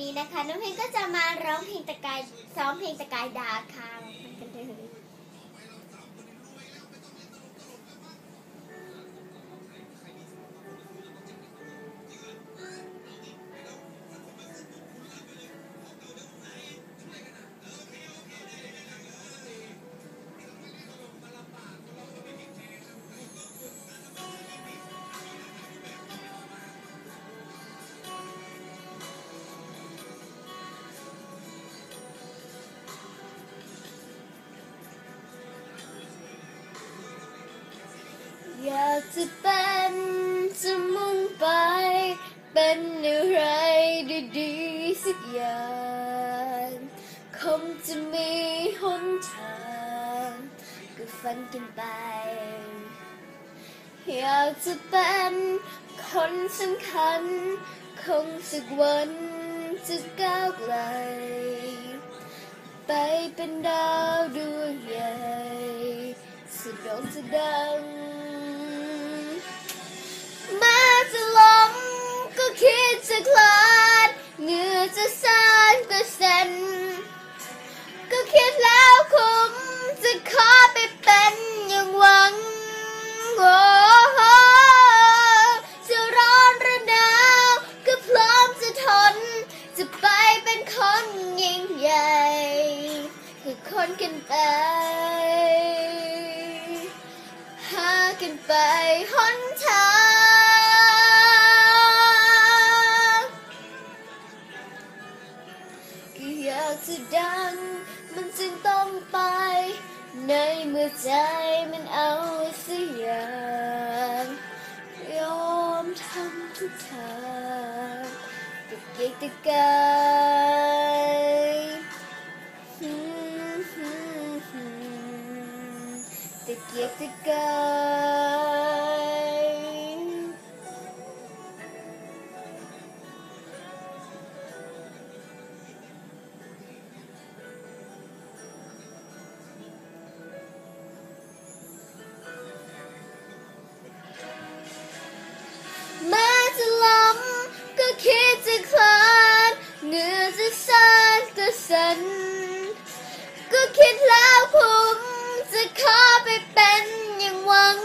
นี้นะคะน้องเพลงก็จะมาร้องเพลงตะกายซ้อมเพลงตะกายดาค่ะากจะเป็นจะมุ่งไป เป็นอะไรดีๆสักอย่างคงจะมีหนทางก็ฝันกันไป อยากจะเป็นคนสำคัญ คงสักวันจะก้าวไกล ไปเป็นดาวดวงใหญ่สุดด่งจะดัง คิดจะคลานเหงื่อจะสานก็เส้นก็คิดแล้วคุ้มจะขอไปเป็นอย่างหวังโอ้จะร้อนหรือหนาวก็พร้อมจะทน จะไปเป็นคนยิ่งใหญ่ คือคนกันไป หากันไปห อยากจะดัง มันจึงต้องไป ในเมื่อใจมันเอาเสียย่างยอมทำทุกทางตะเกียกตะกายตะเกียกตะกาย จะคลานเหงื่อจะสานก็สัน ก็คิดแล้วคุ้มจะขอไปเป็นอย่างหวัง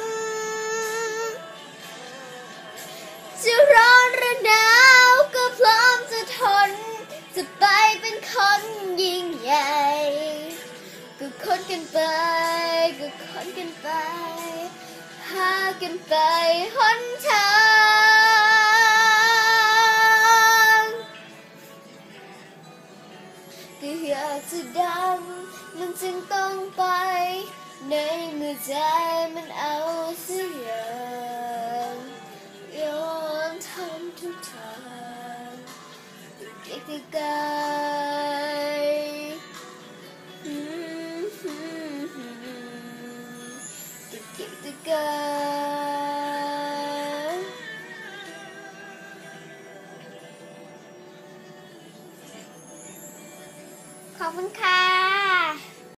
จะร้อนหรือหนาวก็พร้อมจะทน จะไปเป็นคนยิ่งใหญ่ ก็คนกันไป ก็คนกันไป หากันไปหนทาง อยากจะดังมันจึงต้องไป ในเมื่อใจมันเอาเสียงยอมทำทุกทางติดเกียกติดกายอืมฮึ่มฮึ่มติดเกียกติ อบคุณค่ะ